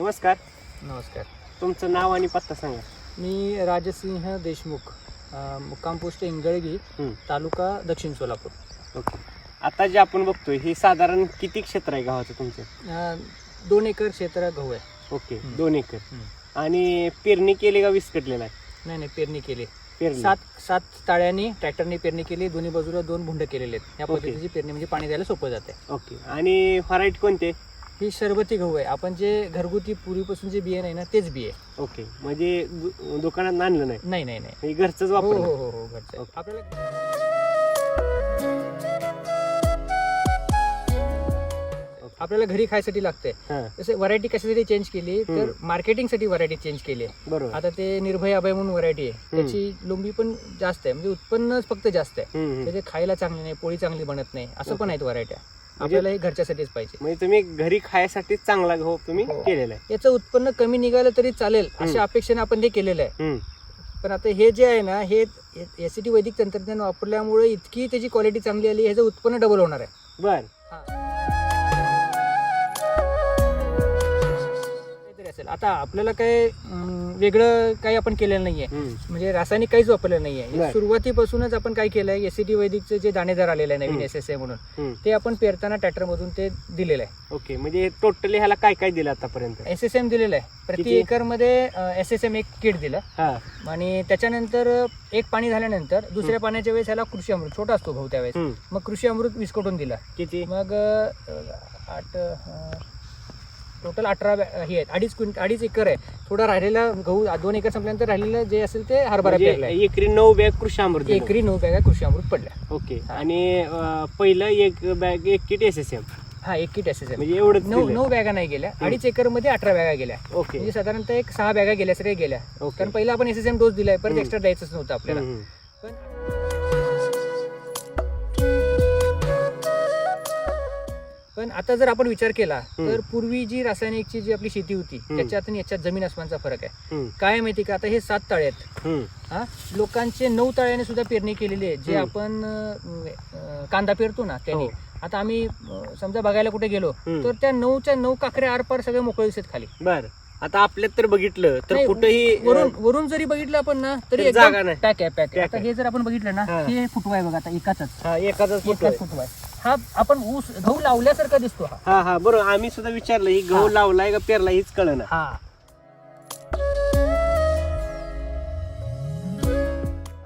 नमस्कार. नमस्कार. तुमचं नाव आणि पत्ता सांगा. मी राजसिंह देशमुख अ, मुक्काम पोस्ट इंगळगी हं. तालुका दक्षिण सोलापूर. ओके. आता जे आपण बघतोय हे साधारण किती क्षेत्र आहे गावाचं तुमचं? अ, दोन एकर क्षेत्र गहू आहे. ओके हं. दोन एकर. हं. आणि पेरणी केली का विस्कटलेला आहे? नाही नाही पेरणी केली. पेरणी. सात सात ताळ्यांनी ट्रॅक्टरने पेरणी केली दोन्ही बाजूला दोन भुंड केलेले आहेत. या ओके. पद्धतीची पेरणी म्हणजे पाणी द्यायला सोपं जाते ओके. आणि व्हरायटी कोणते ही शरबती गहू आहे. आपण जे घरगुती पूर्वीपासून जे बिये नाही ना तेच बिये ओके. म्हणजे दु- दुकानात आणलं नाही? नाही नाही नाही. घरचंच हो वापर हो हो हो घरचं आहे. ओके. आपल्याला आपल्याला घरी खायसाठी लागते हां. जसे व्हरायटी कशासाठी चेंज केली तर. मार्केटिंगसाठी व्हरायटी चेंज केली आहे. बरोबर. आता ते निर्भय अभय म्हणून व्हरायटी आहे. त्याची लोंबी पण जास्त आहे. म्हणजे उत्पन्नच फक्त जास्त आहे. हं, हं. त्याचे खायला चांगली नाही पोळी चांगली बनत नाही. असं पण. आहेत व्हरायट्या आपल्याला हे घरच्यासाठीच पाहिजे म्हणजे तुम्ही घरी खायसाठी चांगला गहू तुम्ही हो. केलेला आहे याचं उत्पन्न कमी निघालं तरी चालेल. अशा अपेक्षेने आपण ते केलेलं आहे हं. पण आता हे जे आहे ना हे एस टी वैदिक तंत्रज्ञान वापरल्यामुळे इतकी त्याची क्वालिटी चांगली आली ह्याचं उत्पन्न डबल होणार आहे बर असेल आता आपल्याला काय अं, वेगळं काही आपण केलेलं नाहीये. म्हणजे रासायनिक काहीच वापरलेलं नाहीये बर. सुरुवातीपासूनच आपण काय केलंय एसीटी वैदिकचं जे दाणेदार आलेलं आहे नवीन हम्म. एस एस ए म्हणून. ते आपण पेरताना ट्रॅक्टर मधून ते दिलेलं आहे ओके म्हणजे टोटली ह्याला काय काय दिलं आतापर्यंत एस एस एम दिलेलं आहे प्रति किती? एकरमध्ये एस एस एम एक किट दिलं हा आणि त्याच्यानंतर एक पाणी झाल्यानंतर दुसऱ्या पाण्याच्या वेळेस ह्याला कृषी अमृत छोटा असतो भाऊ त्यावेळेस. मग कृषी अमृत विस्कटून दिला किती मग अं, आठ टोटल अठरा हे आहेत. अडीच क्विंट अडीच एकर आहे. थोडा राहिलेला गहू दोन एकर संपल्यानंतर राहिलेलं जे असेल ते हरभरा म्हणजे पेरलाय. एकरी नऊ बॅग कृषी अमृत. एकरी नऊ बॅगा कृषी अमृत पडल्या. ओके. आणि अं, पहिलं एक बॅग एक किट एस एस एम हा एक किट एस एस म्हणजे एवढंच नऊ दिलंय. नऊ बॅगा नाही गेल्या. अडीच एकरमध्ये अठरा बॅगा गेल्या. ओके. म्हणजे साधारणतः एक सहा बॅगा गेल्या सगळ्या गेल्या. ओके. कारण पहिला आपण एस एस एम डोस दिलाय परत. एक्स्ट्रा द्यायचंच नव्हतं आपल्याला. हम्म, पण आता जर आपण विचार केला. तर पूर्वी जी रासायनिकची जी आपली शेती होती. त्याच्यात आणि याच्यात जमीन आसमानचा फरक आहे काय माहिती का आता हे सात ताळे आहेत हा लोकांचे नऊ ताळ्याने सुद्धा पेरणी केलेली आहे जे. आपण कांदा पेरतो ना त्यांनी हो. आता आम्ही समजा बघायला कुठे गेलो. तर त्या नऊच्या नऊ काकऱ्या आरपार सगळे मोकळे दिसत खाली बर आता आपल्यात तर बघितलं तर कुठेही वरून वरून जरी बघितलं आपण ना तरी जागा नाही. पॅक आहे पॅक आता. हे जर आपण बघितलं ना हा. फुटवा आहे बघा आता एकाच एकाच फोटो एकाच फुटवा आहे हा आपण ऊस गहू लावल्यासारखा दिसतो हा हा हा बरोबर आम्ही सुद्धा विचारलं ही गहू हा. लावलाय का पेरला हीच कळना हा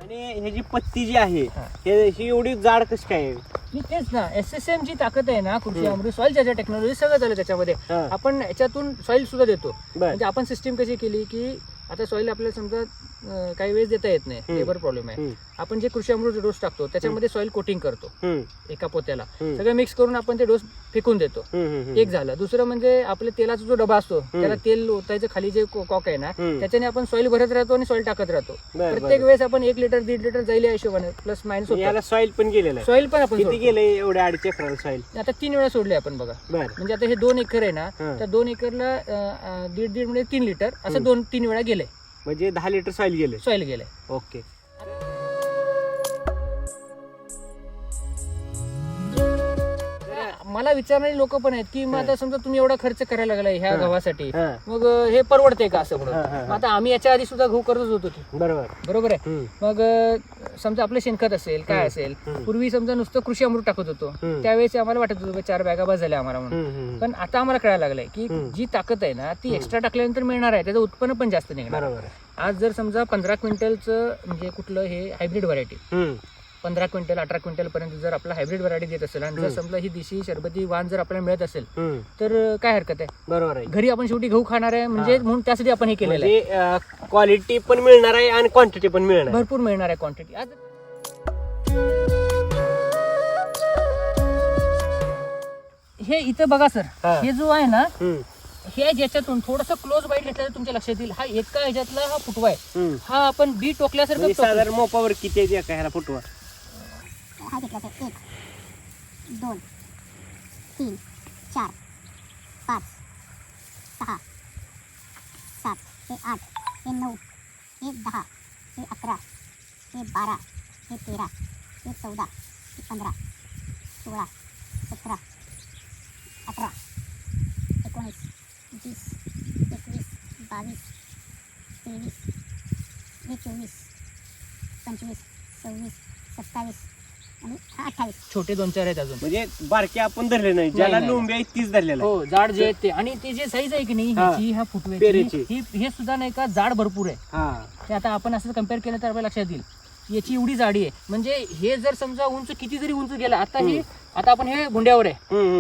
आणि ह्याची पत्ती जी आहे हा. हे- ही एवढी जाड कशी काय आहे? मी तेच ना एस एस एम ची ताकद आहे ना कृषी हम्म. अमृत सॉइल ज्याच्या टेक्नॉलॉजी सगळं झालं त्याच्यामध्ये हा. आपण याच्यातून सॉइल सुद्धा देतो बर म्हणजे आपण सिस्टीम कशी केली की आता सॉइल आपल्याला समजा काही वेळेस देता येत नाही. लेबर प्रॉब्लेम आहे. आपण जे कृषी अमृत डोस टाकतो त्याच्यामध्ये सॉइल कोटिंग करतो. एका पोत्याला. सगळं मिक्स करून आपण ते डोस फेकून देतो. एक झालं. दुसरं म्हणजे आपल्या तेलाचा जो डबा असतो त्याला तेल ओतायचं खाली जे कॉक आहे ना. त्याच्याने आपण सॉइल भरत राहतो आणि सॉइल टाकत राहतो. प्रत्येक. वेळेस आपण एक लिटर दीड लिटर जाईल या हिशोबाने प्लस मायनस याला सॉइल पण गेलेलं सॉइल पण आपण. गेलंय एवढ्या अडीच एकराला सॉइल आता तीन वेळा सोडले आपण बघा. म्हणजे आता हे दोन एकर आहे ना. त्या दोन एकरला दीड दीड म्हणजे तीन लिटर असं दोन तीन वेळा गेले म्हणजे दहा लिटर सॉइल गेले? सॉइल गेले. ओके. मला विचारणारी लोक पण आहेत की मग आता समजा तुम्ही एवढा खर्च करायला लागलाय ह्या. गव्हासाठी मग हे परवडते का असं म्हणून. मग आता आम्ही याच्या आधी सुद्धा गहू करतच होतो बरोबर. बरोबर आहे? मग समजा आपलं शेणखत असेल काय. असेल. पूर्वी समजा नुसतं कृषी अमृत टाकत होतो. त्यावेळेस आम्हाला वाटत होतं चार बॅगा बस झाल्या आम्हाला म्हणून. पण आता आम्हाला कळायला लागलंय की. जी ताकद आहे ना ती एक्स्ट्रा टाकल्यानंतर मिळणार आहे त्याचं उत्पन्न पण जास्त निघणार आज जर समजा पंधरा क्विंटलचं म्हणजे कुठलं हे हायब्रिड व्हरायटी पंधरा क्विंटल अठरा क्विंटल पर्यंत जर आपला हायब्रिड व्हरायटी देत असेल आणि जर. समजा ही देशी शरबती वाण जर आपल्याला मिळत असेल. तर काय हरकत आहे बरोबर आहे घरी आपण शेवटी गहू खाणार आहे म्हणजे. म्हणून त्यासाठी आपण हे केलेलं आहे म्हणजे क्वालिटी पण मिळणार आहे आणि क्वांटिटी पण मिळणार आहे. भरपूर मिळणार आहे क्वांटिटी आज हे इथं बघा सर हा. हे जो आहे ना हम्म, हे ज्याच्यातून थोडस क्लोज बाईट घेतलं तुमच्या लक्षात येईल हा एका ह्याच्यातला हा फुटवा आहे हम्म. हा आपण बी टोकल्यासारखं म्हणजे. साधारण मोपावर किती आहे एका ह्याला फुटवा हा घेतला सर एक दोन तीन चार पाच सहा सात हे आठ हे नऊ हे दहा हे अकरा हे बारा हे तेरा हे चौदा हे पंधरा सोळा सतरा अठरा एकोणीस वीस एकवीस बावीस तेवीस हे चोवीस पंचवीस सव्वीस सत्तावीस आणि अठ्ठावीस. छोटे दोन चार आहेत अजून. म्हणजे बारके आपण धरले नाही ज्याला नाही, लोंबी आहे तीच धरलेला आहे. हो जाड जे आहेत ते. आणि ते जे साईज आहे की नाही हा. ह्याची ह्या पेरेची. फुटवेची ही हे सुद्धा नाही का जाड भरपूर आहे. हा. ते आता आपण असं कंपेअर केलं तर आपल्या लक्षात येईल. याची एवढी जाडी आहे. म्हणजे हे जर समजा उंच किती जरी उंच गेला आता हे आता आपण हे गुंड्यावर आहे.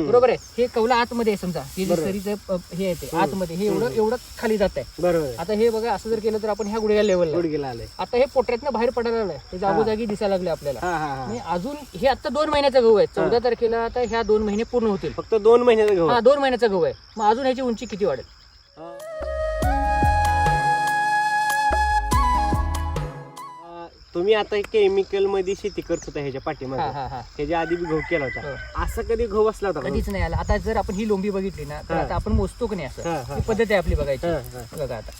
बरोबर आहे? हे कौला आतमध्ये आहे समजा. हे जे बरोबर. सरीचं प- हे आहे ते हम्म. आतमध्ये. हे एवढं एवढं खाली जात आहे. बरोबर. आता हे बघा असं जर केलं तर आपण ह्या गुडघ्या लेवलला गुडघेला आलंय. आता हे पोटऱ्यातनं बाहेर पडायला लागलंय हे जागोजागी दिसायला लागले आपल्याला. हा हा हा. आणि अजून हे आता दोन महिन्याचा गहू आहे. चौदा तारखेला आता ह्या दोन महिने पूर्ण होतील. फक्त दोन महिन्याचा गहू हा दोन महिन्याचा गहू आहे. मग अजून ह्याची उंची किती वाढेल? तुम्ही आता केमिकलमध्ये शेती करत होता ह्याच्या हा पाठीमागे हा हा ह्याच्या आधी बी गहू केला होता असं कधी गहू बसला होता का? कधीच नाही आला आता जर आपण ही लोंबी बघितली ना तर हा. आता आपण मोजतो की नाही हा, असं हा, ही पद्धत आहे आपली बघायची हा, हा. बघा आता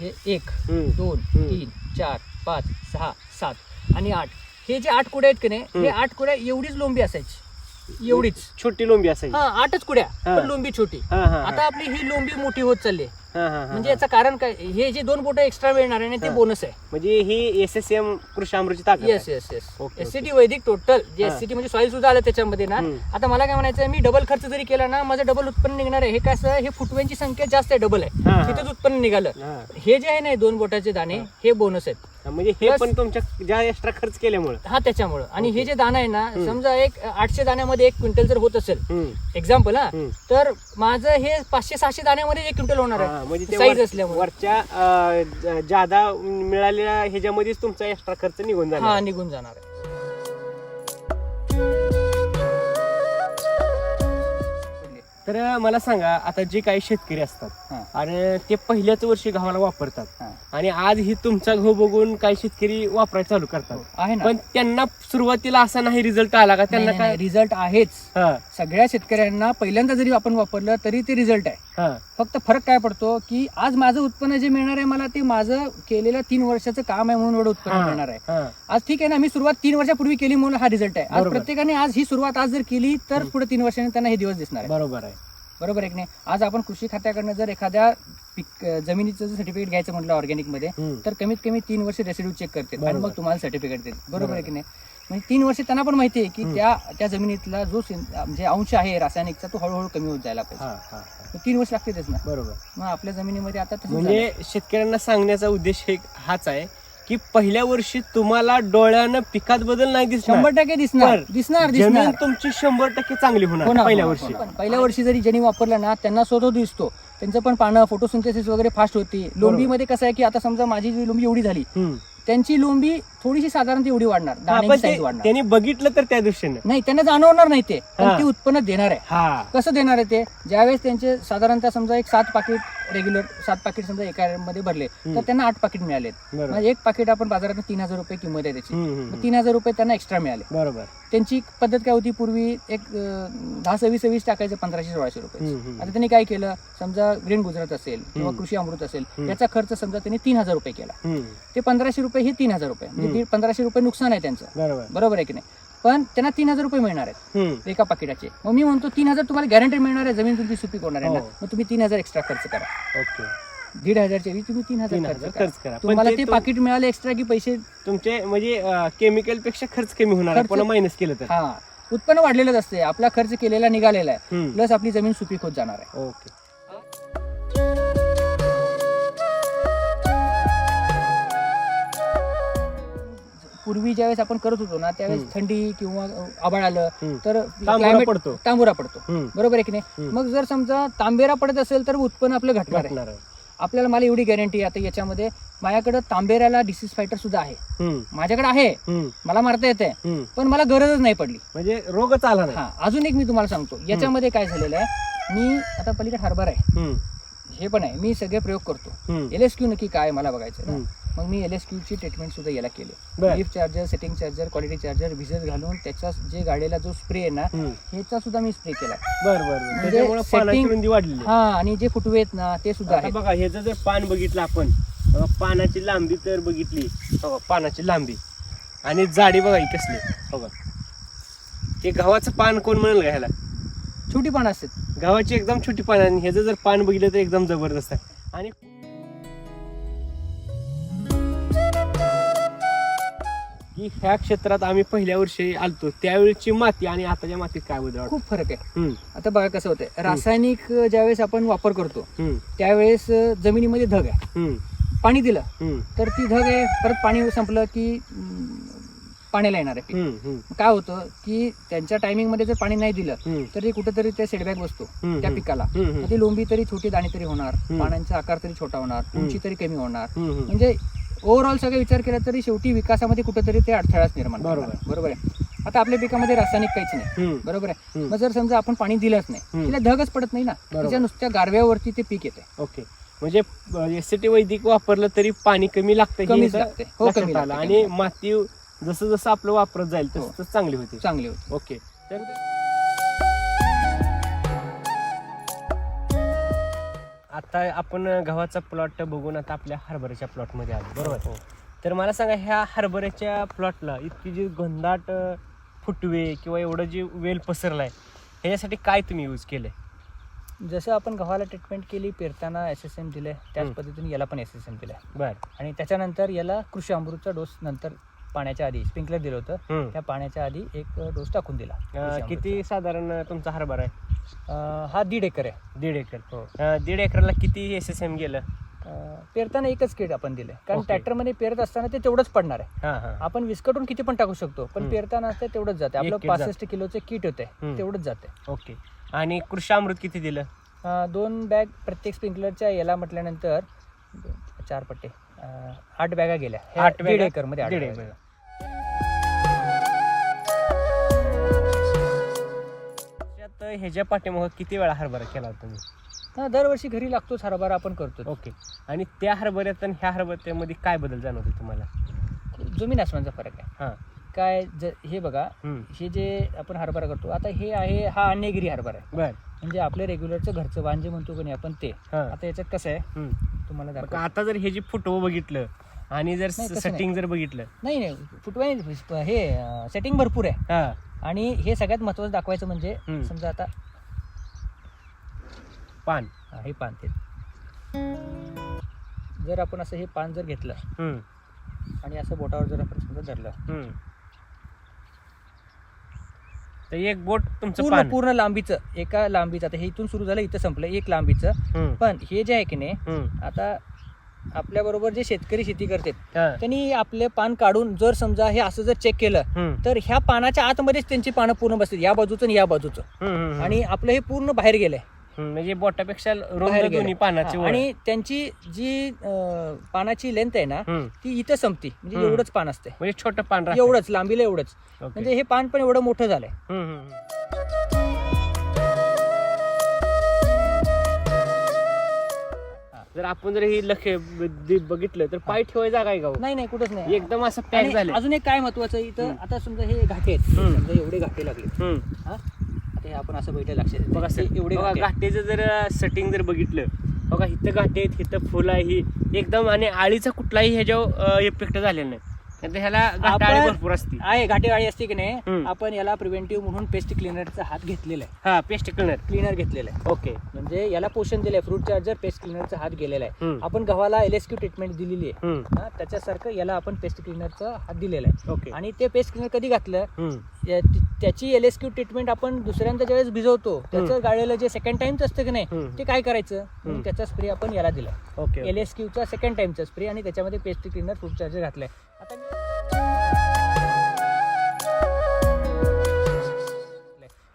हे एक हम्म. दोन हम्म. तीन चार पाच सहा सात आणि आठ हे जे आठ कुड्या आहेत की नाही हे आठ कुड्या एवढीच लोंबी असायची एवढीच छोटी लोंबी असायची हा आठच कुड्या हा. पण लोंबी छोटी हा, हा, हा. आता आपली ही लोंबी मोठी होत चालली आहे. हा, हा, हा, म्हणजे. याचं कारण काय हे जे दोन बोट एक्स्ट्रा मिळणार आहे ना ते हा. बोनस आहे म्हणजे ही एस एस एम कृषी अमृतची ताकद येस आहे. येस येस ओके, एससीटी वैदिक टोटल जे हा. एससीटी म्हणजे सॉईल सुद्धा आलं त्याच्यामध्ये ना हम्म. आता मला काय म्हणायचं आहे, मी डबल खर्च जरी केला ना माझं डबल उत्पन्न निघणार आहे हे कसं हे फुटव्यांची संख्या जास्त आहे डबल आहे हा. तिथेच उत्पन्न निघालं हा. हे जे आहे ना हे दोन बोटाचे दाणे हे बोनस आहेत म्हणजे हे पण तुमच्या ज्या एक्स्ट्रा खर्च केल्यामुळे. हा त्याच्यामुळं. आणि हे जे दाणा आहे ना समजा एक आठशे दाण्यामध्ये एक क्विंटल जर होत असेल एक्झाम्पल हा. तर माझं हे पाचशे सहाशे दाण्यामध्ये एक क्विंटल होणार म्हणजे आहे ते साईज असल्यामुळे. वरच्या जादा मिळालेल्या ह्याच्यामध्येच तुमचा एक्स्ट्रा खर्च निघून हा झाला निघून जाणार आहे. तर मला सांगा आता जे काही शेतकरी असतात हा. आणि ते पहिल्याच वर्षी गव्हाला वापरतात हा. आणि आज ही तुमचा गहू बघून काही शेतकरी वापरायला चालू करतात. आहे ना. पण त्यांना सुरुवातीला असा नाही रिझल्ट आला का? त्यांना काय रिझल्ट आहेच. हा, सगळ्या शेतकऱ्यांना पहिल्यांदा जरी आपण वापरलं तरी ते रिझल्ट आहे. हा, फक्त फरक काय पडतो की आज माझं उत्पन्न जे मिळणार आहे मला ते माझं केलेलं तीन वर्षाचं काम आहे म्हणून एवढं उत्पन्न हा, मिळणार आहे. हा. आज ठीक आहे ना मी सुरुवात तीन वर्षापूर्वी केली म्हणून हा रिझल्ट आहे. आज बरोबर. प्रत्येकाने आज ही सुरुवात आज जर केली तर पुढे तीन वर्षांनी त्यांना हे दिवस दिसणार आहे. बरोबर आहे. बरोबर आहे की नाही? आज आपण कृषी खात्याकडनं जर एखाद्या पीक जमिनीचं जर सर्टिफिकेट घ्यायचं म्हटलं ऑर्गॅनिकमध्ये हम्म. तर कमीत कमी तीन वर्ष रेसिड्यू चेक करते आणि. मग तुम्हाला सर्टिफिकेट देते बरोबर आहे. की नाही? म्हणजे तीन वर्ष त्यांना पण माहिती आहे की. त्या त्या जमिनीतला जो म्हणजे अंश आहे रासायनिकचा तो हळूहळू कमी होत जायला पाहिजे. तीन वर्ष लागतेच ना. बरोबर. मग आपल्या जमिनीमध्ये आता म्हणजे शेतकऱ्यांना सांगण्याचा उद्देश एक हाच आहे. की पहिल्या वर्षी तुम्हाला डोळ्यानं पिकात बदल नाही. दिसणार शंभर टक्के दिसणार पण दिसणार जमीन दिसणार तुमची शंभर टक्के चांगली होणार पहिल्या वर्षी ना. पहिल्या वर्षी जरी ज्यांनी वापरलं ना त्यांना स्वतः दिसतो त्यांचं पण पानं फोटोसिंथेसिस वगैरे फास्ट होती लोंबीमध्ये कसं आहे की आता समजा माझी जी लोंबी एवढी झाली हम्म. त्यांची लोंबी थोडीशी साधारण एवढी वाढणार. दाण्याची वाढणार. त्यांनी बघितलं तर त्या दृष्टीने. नाही त्यांना जाणवणार नाही ते. पण हा. ते उत्पन्न देणार आहे. हा. कसं देणार आहे ते? ज्यावेळेस त्यांचे साधारणतः समजा एक सात पाकिट रेग्युलर सात पाकिट समजा एका मध्ये भरले हम्म. तर त्यांना आठ पाकिट बरोबर. म्हणजे एक पाकिट आपण बाजारात तीन हजार रुपये किंमत आहे त्याची. हम्म, हम्म, मग तीन हजार रुपये त्यांना एक्स्ट्रा मिळाले. बरोबर. त्यांची पद्धत काय होती? पूर्वी एक अं, दहा सव्वीस सव्वीस टाकायचं पंधराशे सोळाशे रुपये. हम्म, हम्म. आता त्यांनी काय केलं? समजा ग्रीन गुजरात असेल किंवा हम्म. कृषी अमृत असेल हम्म. याचा खर्च समजा त्यांनी तीन हजार रुपये केला. हम्म, ते पंधराशे रुपये हे तीन हजार रुपये. म्हणजे. दीड- पंधराशे रुपये नुकसान आहे त्यांचं. बरोबर. बरोबर आहे की नाही? पण त्यांना तीन हजार रुपये मिळणार आहेत. एका पाकिटाचे मग मी म्हणतो तीन हजार तुम्हाला गॅरंटी मिळणार आहे जमीन तुमची सुपीक होणार आहे ना. हो. मग तुम्ही तीन हजार एक्स्ट्रा खर्च करा. ओके. दीड हजारच्या ऐवजी तुम्ही तीन हजार खर्च करा. तुम्हाला ते पाकिट मिळाले एक्स्ट्रा की पैसे तुमचे म्हणजे केमिकलपेक्षा खर्च कमी होणार मायनस केलं तर. हा. उत्पन्न वाढलेलंच असते आपला खर्च केलेला निघालेला आहे. प्लस आपली जमीन सुपीक होत जाणार आहे. ओके. पूर्वी ज्यावेळेस आपण करत होतो ना त्यावेळेस. थंडी किंवा आबाळ आलं. तर तांबोरा climate- पडतो. तांबोरा पडतो. बरोबर आहे की नाही. मग जर समजा तांबेरा पडत असेल तर उत्पन्न आपलं घटणार आहे. आपल्याला मला एवढी गॅरंटी आता याच्यामध्ये माझ्याकडे तांबेऱ्याला डिसीज फायटर सुद्धा आहे. माझ्याकडे आहे. मला मारता येते. पण मला गरजच नाही पडली. म्हणजे रोगच आला हा अजून एक मी तुम्हाला सांगतो. याच्यामध्ये काय झालेलं आहे? मी आता पलीकडे हार्बर आहे. हे पण आहे. मी सगळे प्रयोग करतो. एल एस क्यू नक्की काय मला बघायचं. मग मी एल एस ची ट्रीटमेंट सुद्धा याला केली. Lift charger setting charger quality charger wages घालून त्याचा जे गाडीला जो स्प्रे आहे ना. ह्याचा सुद्धा मी स्प्रे केला. बर बर बर. म्हणजे वाढलेली. हा आणि जे फुटवे आहेत ना ते सुद्धा बघा ह्याचं जर पान बघितलं आपण बघा, पानाची लांबी तर बघितली. बघा, पानाची लांबी. आणि जाडी बघा ही कसली. बघा. हे गव्हाचं पान कोण म्हणेल का ह्याला? छोटी पण असतात. गव्हाची एकदम छोटी पान. आणि ह्याचं जर पान बघितलं तर एकदम जबरदस्त आहे. आणि की ह्या क्षेत्रात आम्ही पहिल्या वर्षी आलतो. त्यावेळची माती आणि आताच्या मातीत काय बदल? खूप फरक आहे. आता बघा कसं होतंय. रासायनिक ज्यावेळेस आपण वापर करतो त्यावेळेस जमिनीमध्ये धग आहे. पाणी दिलं तर ती धग आहे परत पाणी संपलं की पाण्याला येणार आहे काय होतं की त्यांच्या टायमिंगमध्ये जर पाणी नाही दिलं तर ते कुठेतरी ते सेटबॅक बसतो त्या पिकाला. ती लोंबी तरी छोटी दाणे तरी होणार. पाण्याचा आकार तरी छोटा होणार. उंची तरी कमी होणार. म्हणजे ओव्हरऑल सगळं विचार केला तरी शेवटी विकासामध्ये कुठेतरी ते अडथळाच निर्माण बरोबर. बरोबर आहे. आता आपल्या पिकामध्ये रासायनिक काहीच नाही. बरोबर आहे. मग जर समजा आपण पाणी दिलंच नाही. तिला धगच पडत नाही ना. तिच्या नुसत्या गारव्यावरती ते पीक येते ओके. म्हणजे एस टी वैदिक वापरलं तरी पाणी कमी लागतं हे कमीच इथं लागते हो कमी आणि कमी माती जसं जसं आपलं वापरत जाईल हो. तसं तसं चांगली होती. चांगली होते. ओके. तर आता आपण गव्हाचा प्लॉट बघून आता आपल्या हरभऱ्याच्या प्लॉटमध्ये आलो बरोबर हो. तर मला सांगा ह्या हरभऱ्याच्या प्लॉटला इतकी जी घनदाट अं, फुटवे किंवा एवढं जे वेल पसरलाय ह्याच्यासाठी काय तुम्ही यूज केलंय जसं आपण गव्हाला ट्रीटमेंट केली पेरताना एस एस एम दिले त्याच. पद्धतीने याला पण एस एस एम दिलाय बर आणि त्याच्यानंतर याला कृषी अमृतचा डोस नंतर पाण्याच्या आधी स्प्रिंकलर दिलं होतं. त्या पाण्याच्या आधी एक डोस टाकून दिला. किती साधारण तुमचा हरभरा आहे? हा दीड एकर आहे. दीड एकर. दीड एकरला किती एस एस एम गेलं? पेरताना एकच किट आपण दिले कारण. ट्रॅक्टरमध्ये पेरत असताना ते तेवढंच पडणार आहे. आपण विस्कटून किती पण टाकू शकतो पण. पेरताना असते तेवढंच जाते. आपलं. पासष्ट किलोचे किट होते. तेवढंच जाते. ओके. आणि कृषी अमृत किती दिलं? दोन बॅग प्रत्येक स्प्रिंकलरच्या याला म्हटल्यानंतर चार पट्टे आठ बॅगा गेल्या. आठ? एकरमध्ये दीड ह्याच्या पाठीमागं किती वेळा हरभरा केला होता तुम्ही? दरवर्षी घरी लागतोच हरभरा आपण करतो. ओके. आणि त्या हरभऱ्यात आणि ह्या हरभऱ्यामध्ये काय बदल जाणवते तुम्हाला? जमीन आसमानचा फरक आहे. हां. काय ज हे बघा हम्म. हे जे आपण हरभरा करतो आता हे आहे हा अन्यगिरी हरभरा आहे. बर. म्हणजे आपल्या रेग्युलरचं घरचं वांजे म्हणतो की नाही आपण ते. हां. आता याच्यात कसं आहे? हम्म. तुम्हाला मग दाखव आता जर हे जे फोटो बघितलं आणि जर नाही, तसं सेटिंग जर बघितलं. नाही नाही फुटवा हे सेटिंग भरपूर आहे. हा. आणि हे सगळ्यात महत्वाचं दाखवायचं म्हणजे हम्म. समजा आता पान हा, हे पान ते जर आपण असं हे पान जर घेतलं हम्म. आणि असं बोटावर जर आपण समजा धरलं हम्म. तर एक बोट तुमचं पूर्ण पान पूर्ण लांबीचं एका लांबीचं आता हे इथून सुरू झालं इथं संपलं एक लांबीचं हम्म. पण हे जे आहे की नाही हम्म. आता आपल्या बरोबर जे शेतकरी शेती करतात हा. त्यांनी आपले पान काढून जर समजा हे असं जर चेक केलं हम्म. तर ह्या पानाच्या आतमध्येच त्यांची पानं पूर्ण बसतील या बाजूचं आणि या बाजूचं हम्म, हम्म, हम्म. आणि आपलं हे पूर्ण बाहेर गेलंय हम्म, म्हणजे बोटापेक्षा रुंद दोन्ही. पानाची हा. आणि त्यांची जी अं, पानाची लेंथ आहे ना हम्म. ती इथं संपती म्हणजे हम्म. एवढंच पान असते म्हणजे छोटं पान राहतं. एवढंच लांबीला एवढंच ओके. म्हणजे हे पान पण एवढं मोठं झालंय हम्म, हम्म, हम्म. जर आपण जर हे लक्ष बघितलं तर पाय ठेवायची जागा आहे का हो? नाही नाही कुठंच नाही एकदम असं पॅक झालं अजून एक काय महत्वाचं आहे, इथं. आता समजा हे घाटे आहेत. समजा एवढे घाटे लागले. हा आता हे आपण असं बैठे लक्षात. बघा एवढे. घाटेचं जर सेटिंग जर बघितलं बघा इथं घाटे आहेत इथं फुलं आहे ही एकदम आणि आळीचा कुठलाही ह्याच्यावर इफेक्ट झालेला नाही ह्याला आपण- भरपूर असते आहे घाटेवाळी असते की नाही हम्म. आपण याला प्रिव्हेंटिव्ह म्हणून पेस्ट क्लिनरचा हात घेतलेला आहे. हा पेस्ट क्लिनर क्लिनर घेतलेला आहे. ओके म्हणजे याला पोषण दिलंय फ्रूट चार्जर पेस्ट क्लिनरचा हात गेलेला आहे. हम्म. आपण गव्हाला एल एस क्यू ट्रीटमेंट दिलेली आहे. हा, त्याच्यासारखं याला आपण पेस्ट क्लिनरचा हात दिलेला आहे. ओके आणि ते पेस्ट क्लिनर कधी घातलं? हम्म. या- ती- त्याची एल एस क्यू ट्रीटमेंट आपण दुसऱ्यांदा ज्यावेळेस भिजवतो त्याचं गाळलेलं जे सेकंड टाइमचं असतं की नाही. ते काय करायचं. म्हणून त्याचा स्प्रे आपण याला दिला ओके एल एस क्यूचा सेकंड टाइमचा स्प्रे आणि त्याच्यामध्ये पेस्ट क्लिनर फ्रूट चार्जर घातलाय. आता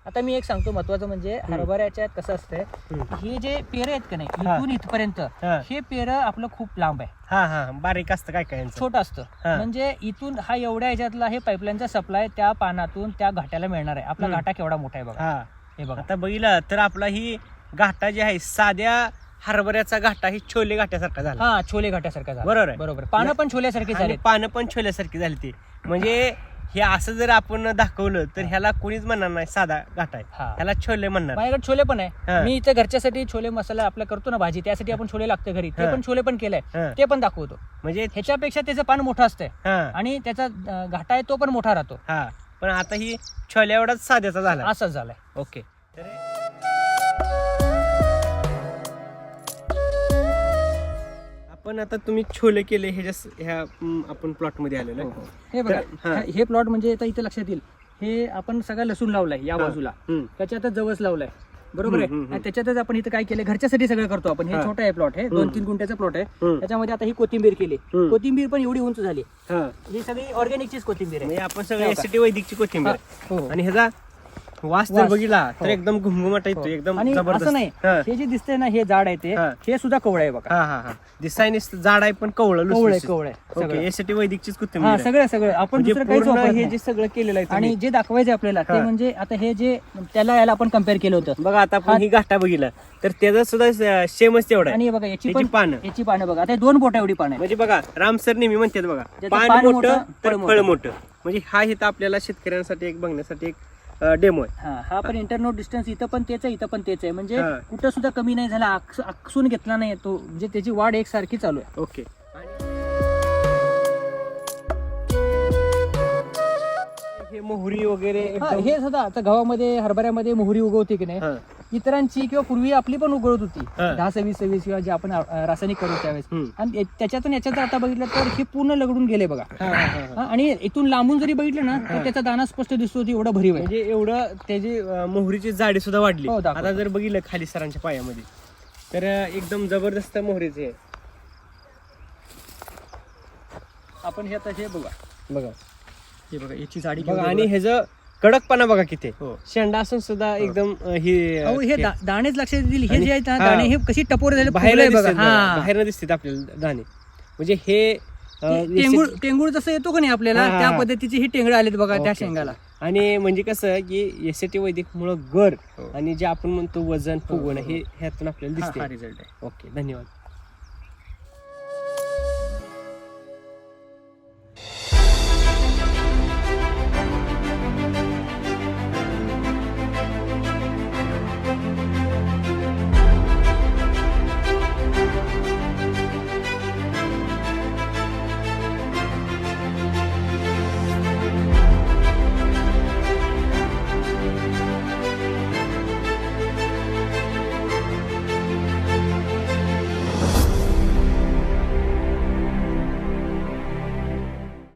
आता मी एक सांगतो महत्वाचं म्हणजे हरभऱ्याच्यात कसं असतंय. हे जे पेरं आहेत का नाही. इथून इथपर्यंत हा. पेरं आपलं खूप लांब आहे हा हा बारीक असतं काय काय. छोटं असतं. म्हणजे इथून हा एवढ्या ह्याच्यातला हे पाईपलाईनचा सप्लाय त्या पानातून त्या घाट्याला मिळणार आहे आपला. घाटा केवढा मोठा आहे बघा हा हे बघा आता बघितलं तर आपला ही घाटा जे आहे साध्या हरभऱ्याचा घाटा ही छोले घाट्यासारखा झाला हा छोले घाट्यासारखा झाला बरोबर आहे. बरोबर पानं पण छोल्यासारखी झाले पानं पण छोल्यासारखी झाली ती म्हणजे हे असं जर आपण दाखवलं तर ह्याला कोणीच म्हणणार नाही साधा घाटा आहे. हा. ह्याला छोले म्हणणार. माझ्याकडे छोले पण हा. आहे मी इथं घरच्यासाठी छोले मसाला आपला करतो ना भाजी त्यासाठी आपण छोले लागतं घरी. ते हा. पण छोले पण केलंय. ते पण दाखवतो. म्हणजे ह्याच्यापेक्षा त्याचं पान मोठं असतंय. हा. आणि त्याचा अं, घाटा आहे तो पण मोठा राहतो. हा. पण आता ही छोल्या एवढाच साध्याचा झाला. असंच झालाय. ओके. आपण आता तुम्ही छोले केले ह्याच्या स- ह्या म, आपण प्लॉटमध्ये आलेलो हो, आहे. हो. हे बघा तर- हा. हे प्लॉट म्हणजे आता इथे लक्षात येईल हे आपण सगळा लसूण लावलाय या हा. बाजूला हम्म. त्याच्यातच जवळ लावलाय बरोबर आहे हम्म, हम्म, आणि त्याच्यातच आपण इथं काय केलं घरच्यासाठी सगळं करतो आपण हे हा. छोटं आहे प्लॉट हे दोन तीन गुंठ्याचा प्लॉट आहे हम्म. त्याच्यामध्ये आता ही कोथिंबीर केली हम्म. कोथिंबीर पण एवढी उंच झाली हा. ही सगळी ऑर्गॅनिकचीच कोथिंबीर आहे म्हणजे आपण सगळं हो का? एसीटी वैदिकची कोथिंबीर. हा, हो. आणि ह्याचा वास जर वास. बघितला तर हो. एकदम घुमघुमाट येतो हो. एकदम आणि जबरदस्त असं नाही हा. हे जे दिसतंय ना हे झाड आहे ते हा. हे सुद्धा कवळ आहे बघा हा हा हा दिसायने झाड आहे पण कवळं कवळ आहे कवळ आहे ओके सगळं. एसीटी वैदिकचीच हा. सगळं सगळं आपण म्हणजे दुसरं काहीच पूर्ण वापरत हे नाही. जे सगळं केलेलं आहे आणि. जे दाखवायचं आपल्याला ते हा. म्हणजे आता हे जे त्याला याला आपण कंपेअर केलं होतं बघा आता आपण हा. ही गाठा बघितला तर त्याचा सुद्धा सेमच तेवढा आहे आणि हे बघा याची याची पण पानं. याची पानं बघा आता हे दोन बोटा एवढी पानं आहे म्हणजे बघा राम सर नेहमी म्हणतात बघा ज्याचं पान पान मोठं मोठं, तर फळ फळ मोठं. म्हणजे हा इथं आपल्याला शेतकऱ्यांसाठी एक बघण्यासाठी एक डेमो आहे. हा हा पण इंटरनोट डिस्टन्स इथं पण तेच आहे इथं पण तेच आहे. म्हणजे हा. कुठं सुद्धा कमी नाही झाला आकस- आकसून घेतला नाही तो. म्हणजे त्याची वाढ एकसारखी चालू आहे. ओके हे मोहरी वगैरे हा, एकदम- हे सुद्धा आता गव्हामध्ये हरभऱ्यामध्ये मोहरी उगवते की नाही? हा. इतरांची किंवा पूर्वी आपली पण उगवत होती. दहा सव्वीस सव्वीस किंवा जे आपण रासायनिक करू त्यावेळेस. आणि त्याच्यातून याच्यात जर आता बघितलं तर हे पूर्ण लगडून गेले बघा. आणि इथून लांबून जरी बघितलं ना तर त्याचा दाना स्पष्ट दिसतो एवढा भरीव आहे. म्हणजे एवढं त्याची मोहरीची जाडी सुद्धा वाढली. हो. आता जर बघितलं खाली सरांच्या पायामध्ये तर एकदम जबरदस्त मोहरीचे आहे. आपण हे आता हे बघा. बघा. हे बघा याची जाडी आणि. ह्याचं कडकपणा बघा किती. हो. शेंडा असून सुद्धा एकदम अं, ही अहो, हे दा- दाणेच लक्षात येतील हे आणि- जे आहेत ना हा. दाणे हे कशी टपोर झाले बाहेर फुगलंय बघा दिसतात हा. बाहेर दिसतात आपल्याला दाणे. म्हणजे हे अं, ते- टेंगुळ टेंगुळ जसं येतो का नाही आपल्याला? हा, हा, त्या हा. पद्धतीचे ही टेंगळ आलेत बघा त्या ओके, शेंगाला. ओके. आणि म्हणजे कसं की एसटी वैदिक मुळे गर हो. आणि जे आपण म्हणतो वजन फुगवणं हो, हे ह्यातून आपल्याला हा दिसते हा रिझल्ट आहे. ओके धन्यवाद.